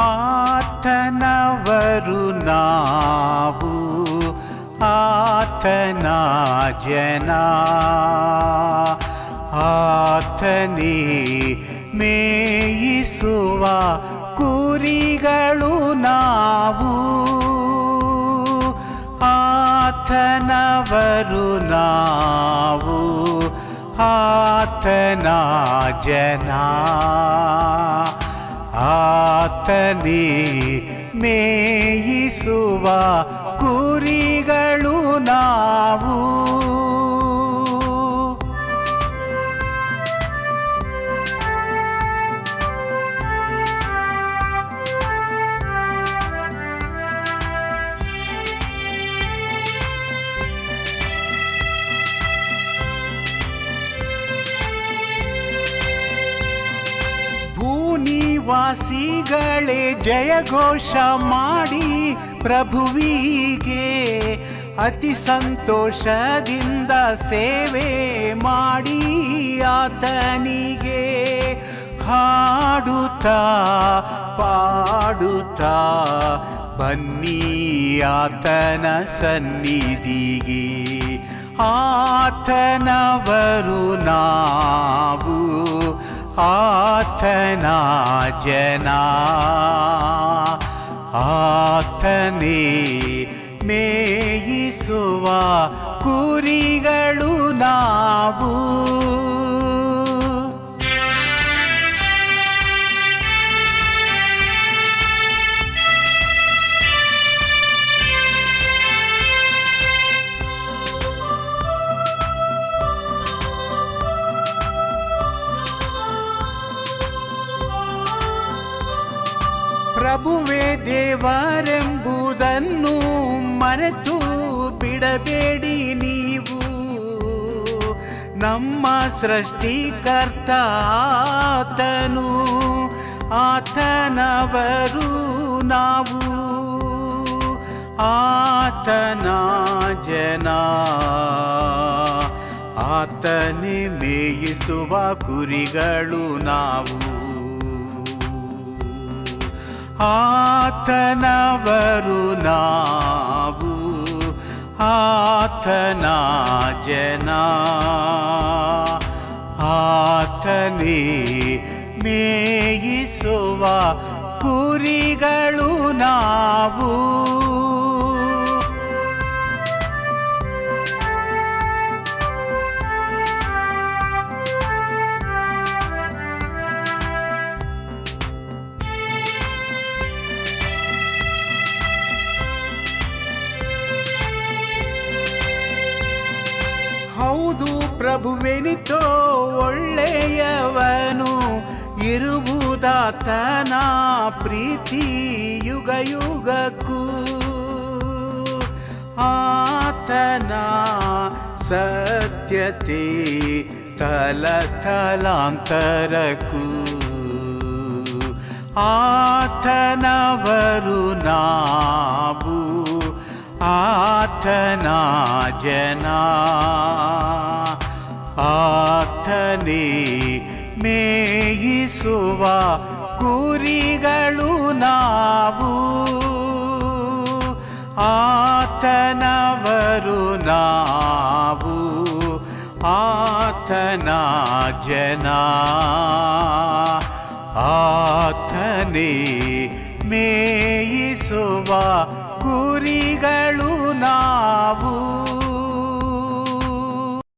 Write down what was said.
ಆತನವರು ನಾವು ಆತನ ಜನ. ಆತನೇ ಮೇಯಿಸುವ ಕುರಿಗಳು ನಾವು ಆತನವರು ನಾವು ಆತನ ಜನ. ಆತನೇ ಮೇಯಿಸುವ ಕುರಿಗಳು ನಾವು. ಭೂನಿವಾಸಿಗಳೇ ಜಯಘೋಷ ಮಾಡಿ ಪ್ರಭುವಿಗೆ ಅತಿ ಸಂತೋಷದಿಂದ ಸೇವೆ ಮಾಡಿ ಆತನಿಗೆ ಹಾಡುತ್ತಾ ಪಾಡುತ್ತ ಬನ್ನಿ ಆತನ ಸನ್ನಿಧಿಗೆ. ಆತನವರು ನಾವು ಆತನ ಜನ. ಆತನೇ ಮೇಯಿಸುವ ಕುರಿಗಳು ನಾವು. ಪ್ರಭುವೇ ದೇವರೆಂಬುದನ್ನು ಮರೆತು ಬಿಡಬೇಡಿ ನೀವು. ನಮ್ಮ ಸೃಷ್ಟಿಕರ್ತ ಆತನು ಆತನವರು ನಾವು. ಆತನ ಜನ, ಆತನೇ ಮೇಯಿಸುವ ಕುರಿಗಳು ನಾವು. ಆತನವರು ನಾವು ಆತನ ಜನ. ಆತನೇ ಮೇಯಿಸುವ ಕುರಿಗಳು ನಾವು. ಪ್ರಭುವೆನಿತೋ ಒಳ್ಳೆಯವನು ಇರುವುದಾತನ ಪ್ರೀತಿ ಯುಗ ಯುಗಕ್ಕೂ ಆತನ ಸತ್ಯತೆ ತಲ ತಲಾಂತರಕ್ಕೂ ಆತನವರು ನಾವು ಆತನ ಜನ ಆತನೇ ಮೇಯಿಸುವ ಕುರಿಗಳು ನಾವು. ಆತನವರು ನಾವು. ಆತನ ಜನ. ಆತನೇ ಮೇಯಿಸುವ ಕುರಿಗಳು ನಾವು.